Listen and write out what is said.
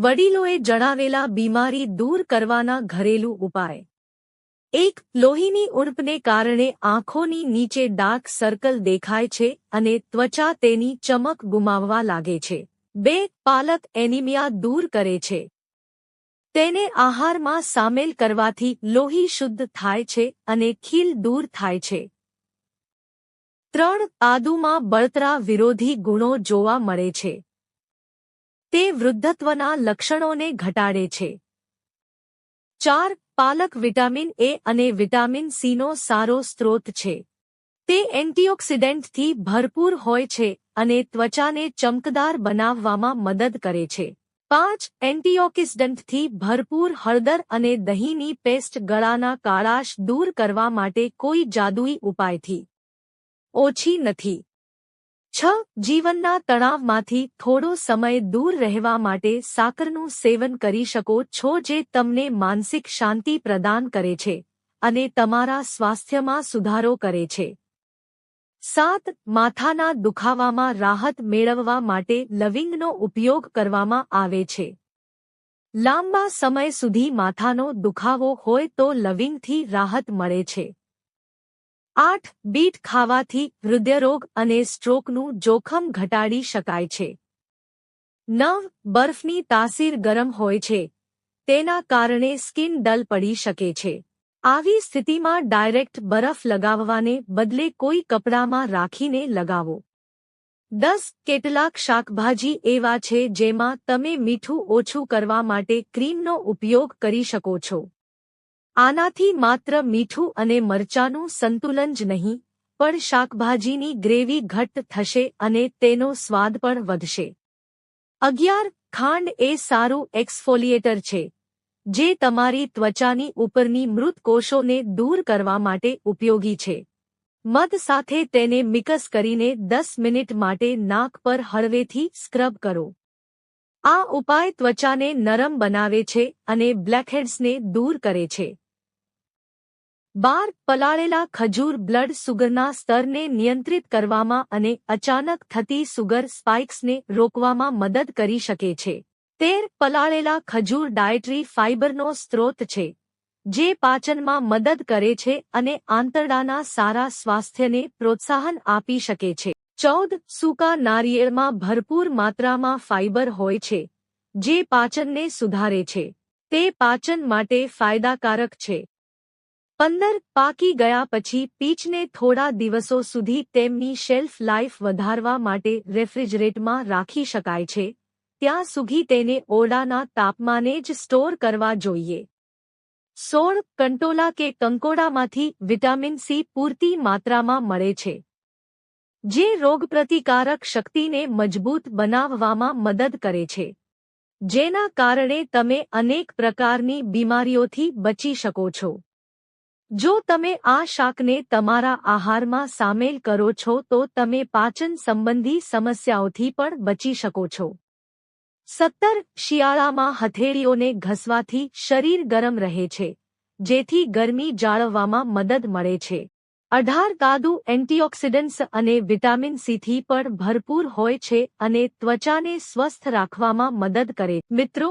વડીલોએ જણાવેલા બીમારી દૂર કરવાના ઘરેલું ઉપાય. એક, લોહીની ઉણપને કારણે આંખોની નીચે ડાર્ક સર્કલ દેખાય છે અને ત્વચા તેની ચમક ગુમાવવા લાગે છે. બે, પાલક એનિમિયા દૂર કરે છે. તેને આહારમાં સામેલ કરવાથી લોહી શુદ્ધ થાય છે અને ખીલ દૂર થાય છે. ત્રણ, આદુમાં બળતરા વિરોધી ગુણો જોવા મળે છે. તે વૃદ્ધત્વના લક્ષણોને ઘટાડે છે. ચાર, પાલક વિટામિન એ અને વિટામિન સીનો સારો સ્ત્રોત છે. તે એન્ટીઓક્સિડન્ટથી ભરપૂર હોય છે અને ત્વચાને ચમકદાર બનાવવામાં મદદ કરે છે. પાંચ, એન્ટીઓક્સિડન્ટથી ભરપૂર હળદર અને દહીંની પેસ્ટ ગળાના કાળાશ દૂર કરવા માટે કોઈ જાદુઈ ઉપાયથી. ઓછી નથી. છ જીવનના તણાવમાંથી થોડો સમય દૂર રહેવા માટે સાકરનું સેવન કરી શકો છો જે તમને માનસિક શાંતિ પ્રદાન કરે છે અને તમારા સ્વાસ્થ્યમાં સુધારો કરે છે. સાત, માથાના દુખાવામાં રાહત મેળવવા માટે લવિંગનો ઉપયોગ કરવામાં આવે છે. લાંબા સમય સુધી માથાનો દુખાવો હોય તો લવિંગથી રાહત મળે છે. આઠ બીટ ખાવાથી હૃદયરોગ અને સ્ટ્રોકનું જોખમ ઘટાડી શકાય છે. નવ બરફની તાસીર ગરમ હોય છે. તેના કારણે સ્કિન ડલ પડી શકે છે. આવી સ્થિતિમાં ડાયરેક્ટ બરફ લગાવવાને બદલે કોઈ કપડામાં રાખીને લગાવો. દસ કેટલાક શાકભાજી એવા છે જેમાં તમે મીઠું ઓછું કરવા માટે ક્રીમનો ઉપયોગ કરી શકો છો. આનાથી માત્ર મીઠું અને મરચાનું સંતુલન જ નહીં, પણ શાકભાજીની ગ્રેવી ઘટ્ટ થશે અને તેનો સ્વાદ પણ વધશે. અગિયાર, ખાંડ એ સારું એક્સફોલિએટર છે, જે તમારી ત્વચાની ઉપરની મૃત કોષોને દૂર કરવા માટે ઉપયોગી છે. મધ સાથે તેને મિકસ કરીને દસ મિનિટ માટે નાક પર હળવેથી સ્ક્રબ કરો. આ ઉપાય ત્વચાને નરમ બનાવે છે અને બ્લેકહેડ્સને દૂર કરે છે. બાર પલાળેલા ખજૂર બ્લડ સુગરના સ્તરને નિયંત્રિત કરવામાં અને અચાનક થતી સુગર સ્પાઇક્સને રોકવામાં મદદ કરી શકે છે. તેર પલાળેલા ખજૂર ડાયટરી ફાઇબરનો સ્ત્રોત છે, જે પાચનમાં મદદ કરે છે અને આંતરડાના સારા સ્વાસ્થ્યને પ્રોત્સાહન આપી શકે છે. ચૌદ સૂકા નારિયેળમાં ભરપૂર માત્રામાં ફાઇબર હોય છે, જે પાચનને સુધારે છે. તે પાચન માટે ફાયદાકારક છે. પંદર પાકી ગયા પછી પીચને થોડા દિવસો સુધી તેમની શેલ્ફ લાઇફ વધારવા માટે રેફ્રિજરેટમાં રાખી શકાય છે, ત્યાં સુધી તેને ઓરડાના તાપમાને જ સ્ટોર કરવા જોઈએ. સોળ કંટોલા કે કંકોડામાંથી વિટામિન સી પૂરતી માત્રામાં મળે છે, જે રોગપ્રતિકારક શક્તિને મજબૂત બનાવવામાં મદદ કરે છે, જેના કારણે તમે અનેક પ્રકારની બીમારીઓથી બચી શકો છો. જો તમે આ શાકને તમારા આહારમાં સામેલ કરો છો તો તમે પાચન સંબંધી સમસ્યાઓથી પણ બચી શકો છો. સત્તર શિયાળામાં હથેળીઓને ઘસવાથી શરીર ગરમ રહે છે, જેથી ગરમી જાળવવામાં મદદ મળે છે. અઢાર કાદુ એન્ટીઓક્સિડન્ટ્સ અને વિટામિન સીથી પણ ભરપૂર હોય છે અને ત્વચાને સ્વસ્થ રાખવામાં મદદ કરે. મિત્રો